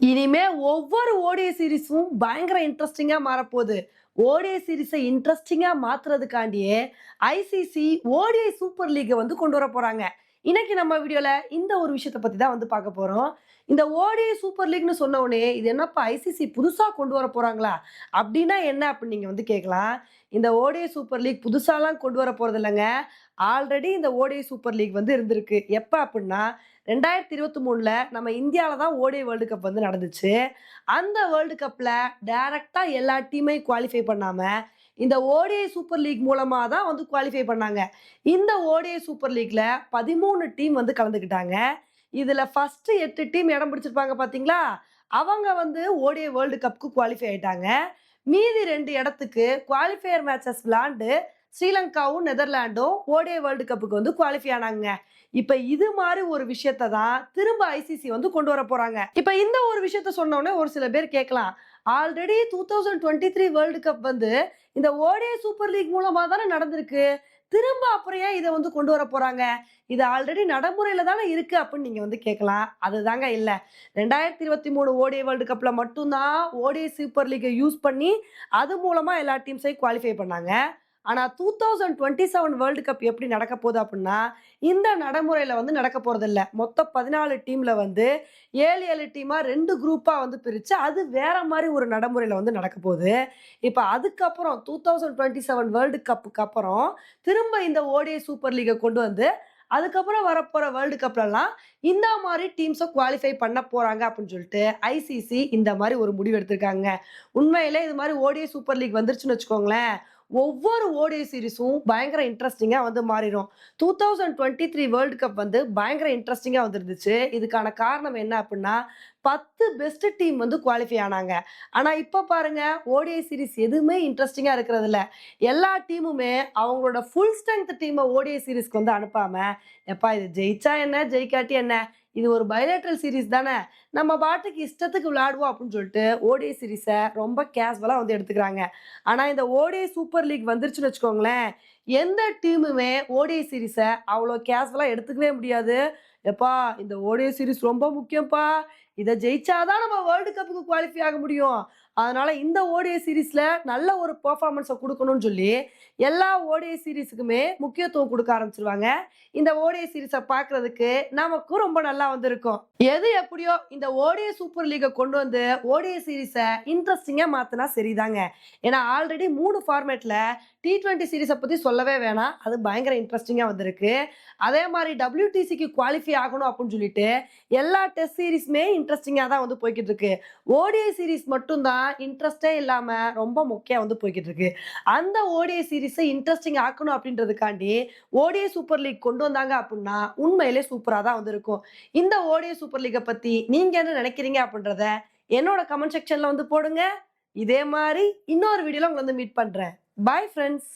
இனிமே ஒவ்வொரு ஓடிய சீரிஸும் பயங்கர இன்ட்ரெஸ்டிங்காக மாறப்போகுது. ஓடிய சீரிஸை இன்ட்ரெஸ்டிங்காக மாற்றுறதுக்காண்டியே ஐசிசி ஓடிஐ சூப்பர் லீகை வந்து கொண்டு வர போகிறாங்க இன்னைக்கு நம்ம வீடியோல இந்த ஒரு விஷயத்தை பத்தி தான் வந்து பார்க்க போறோம். இந்த ஓடிஐ சூப்பர் லீக்னு சொன்ன உடனே இது என்னப்பா ஐசிசி புதுசா கொண்டு வர போறாங்களா? அப்படின்னா என்ன அப்படின்னு நீங்க வந்து கேட்கலாம். இந்த ஓடிஐ சூப்பர் லீக் புதுசாலாம் கொண்டு வர போறது இல்லைங்க. ஆல்ரெடி இந்த ஓடிஐ சூப்பர் லீக் வந்து இருந்திருக்கு. எப்போ அப்படின்னா ரெண்டாயிரத்தி இருபத்தி மூணில் நம்ம இந்தியாவில் தான் ஓடிஐ வேர்ல்டு கப் வந்து நடந்துச்சு. அந்த வேர்ல்டு கப்பில் டைரெக்டாக எல்லா டீமையும் குவாலிஃபை பண்ணாமல் இந்த ஓடிஐ சூப்பர் லீக் மூலமாக தான் வந்து குவாலிஃபை பண்ணாங்க. இந்த ஓடிஐ சூப்பர் லீக்ல பதிமூணு டீம் வந்து கலந்துக்கிட்டாங்க. இதில் ஃபஸ்ட்டு எட்டு டீம் இடம் பிடிச்சிருப்பாங்க பார்த்தீங்களா அவங்க வந்து ஓடிஐ வேர்ல்டு கப்புக்கு குவாலிஃபை ஆயிட்டாங்க. மீதி ரெண்டு இடத்துக்கு குவாலிஃபையர் மேட்சஸ் விளாண்டு ஸ்ரீலங்காவும் நெதர்லாண்டும் ஓடிஐ வேர்ல்டு கப்புக்கு வந்து குவாலிஃபை ஆனாங்க. இப்ப இது மாதிரி ஒரு விஷயத்த தான் திரும்ப ஐசிசி வந்து கொண்டு வர போறாங்க. இப்ப இந்த ஒரு விஷயத்த சொன்னோடனே ஒரு சில பேர் கேட்கலாம். Already two thousand twenty three world cup வந்து இந்த ஓடிஐ சூப்பர் லீக் மூலமா தானே நடந்திருக்கு. திரும்ப அப்புறம் ஏன் இதை வந்து கொண்டு வர போறாங்க? இது ஆல்ரெடி நடைமுறையில தானே இருக்கு அப்படின்னு நீங்க வந்து கேட்கலாம். அதுதாங்க இல்ல. ரெண்டாயிரத்தி இருபத்தி மூணு ஓடிஐ வேர்ல்டு கப்ல மட்டும்தான் ஓடிஐ சூப்பர் லீக்கை யூஸ் பண்ணி அது மூலமா எல்லா டீம்ஸையும் குவாலிஃபை பண்ணாங்க. ஆனால் two thousand twenty seven world cup எப்படி நடக்க போகுது அப்படின்னா இந்த நடைமுறையில் வந்து நடக்க போகிறதில்ல மொத்தம் பதினாலு டீமில் வந்து ஏழு ஏழு டீமாக ரெண்டு குரூப்பாக வந்து பிரித்து அது வேற மாதிரி ஒரு நடைமுறையில் வந்து நடக்க போகுது. இப்போ அதுக்கப்புறம் two thousand twenty seven world கப்புக்கு அப்புறம் திரும்ப இந்த ஓடிஐ சூப்பர் லீகை கொண்டு வந்து அதுக்கப்புறம் வரப்போகிற வேர்ல்டு கப்லலாம் இந்த மாதிரி டீம்ஸை குவாலிஃபை பண்ண போகிறாங்க அப்படின்னு சொல்லிட்டு ஐசிசி இந்த மாதிரி ஒரு முடிவு எடுத்திருக்காங்க. உண்மையிலே இது மாதிரி ஓடிஐ சூப்பர் லீக் வந்துருச்சுன்னு வச்சுக்கோங்களேன். ஒவ்வொரு ஓடிஐ சீரிஸும் பயங்கர இன்ட்ரெஸ்டிங்காக வந்து மாறிடும். Two thousand twenty three world cup வந்து பயங்கர இன்ட்ரெஸ்டிங்காக வந்துருந்துச்சு. இதுக்கான காரணம் என்ன அப்படின்னா பத்து பெஸ்ட் டீம் வந்து குவாலிஃபை ஆனாங்க. ஆனால் இப்போ பாருங்க ஓடிஐ சீரிஸ் எதுவுமே இன்ட்ரெஸ்டிங்காக இருக்கிறது இல்லை எல்லா டீமுமே அவங்களோட ஃபுல் ஸ்ட்ரென்த் டீமை ஓடிஐ சீரிஸ்க்கு வந்து அனுப்பாமல் எப்பா இது ஜெயிச்சா என்ன ஜெயிக்காட்டி என்ன? இது ஒரு பைலேட்ரல் சீரிஸ் தானே? நம்ம பாட்டுக்கு இஷ்டத்துக்கு விளையாடுவோம் அப்படின்னு சொல்லிட்டு ஓடிஐ சீரிஸை ரொம்ப கேஸ்வலாக வந்து எடுத்துக்கிறாங்க. ஆனால் இந்த ஓடிஐ சூப்பர் லீக் வந்துருச்சுன்னு வச்சுக்கோங்களேன் எந்த டீமுமே ஓடிஐ சீரிஸை அவ்வளோ கேஸ்வலாக எடுத்துக்கவே முடியாது. எப்பா இந்த ஓடிஐ சீரிஸ் ரொம்ப முக்கியம்ப்பா. இதை ஜெயிச்சாதான் நம்ம வேர்ல்டு கப்புக்கு குவாலிஃபை ஆக முடியும். அதனால இந்த ஓடிஐ சீரீஸ்ல நல்ல ஒரு பெர்ஃபார்மன்ஸை கொடுக்கணும்னு சொல்லி எல்லா ஓடிஐ சீரீஸுக்குமே முக்கியத்துவம் கொடுக்க ஆரம்பிச்சிருவாங்க. இந்த ஓடிஐ சீரீஸை பார்க்கறதுக்கு நமக்கும் ரொம்ப நல்லா வந்திருக்கும். எது எப்படியோ இந்த ஓடிஐ சூப்பர் லீகை கொண்டு வந்து ஓடிஐ சீரீஸை இன்ட்ரெஸ்டிங்காக மாற்றினா சரிதாங்க. ஏன்னா ஆல்ரெடி மூணு ஃபார்மேட்டில் டி ட்வெண்ட்டி சீரீஸை பற்றி சொல்லவே வேணாம். அது பயங்கர இன்ட்ரெஸ்டிங்காக வந்திருக்கு. அதே மாதிரி டபிள்யூடிசிக்கு குவாலிஃபை ஆகணும் அப்படின்னு சொல்லிட்டு எல்லா டெஸ்ட் சீரீஸுமே இன்ட்ரெஸ்டிங்காக தான் வந்து போய்கிட்டு இருக்கு. ஓடிஐ சீரீஸ் மட்டும்தான் இன்ட்ரெஸ்டே இல்லாமல் ரொம்ப முக்கியம் வந்து போய்கிட்டு இருக்கு அந்த ஓடிஐ சீரீஸை இன்ட்ரெஸ்டிங் ஆக்கணும் அப்படின்றதுக்காண்டி ஓடிஐ சூப்பர் லீக் கொண்டு வந்தாங்க அப்படின்னா உண்மையிலே சூப்பராக தான் வந்து இருக்கும் இந்த ஓடிஐ சூப்பர் லீக்கை பற்றி நீங்கள் என்ன நினைக்கிறீங்க அப்படின்றத என்னோட கமெண்ட் செக்ஷனில் வந்து போடுங்க. இதே மாதிரி இன்னொரு வீடியோவில் உங்களை வந்து மீட் பண்ணுறேன் பாய் ஃப்ரெண்ட்ஸ்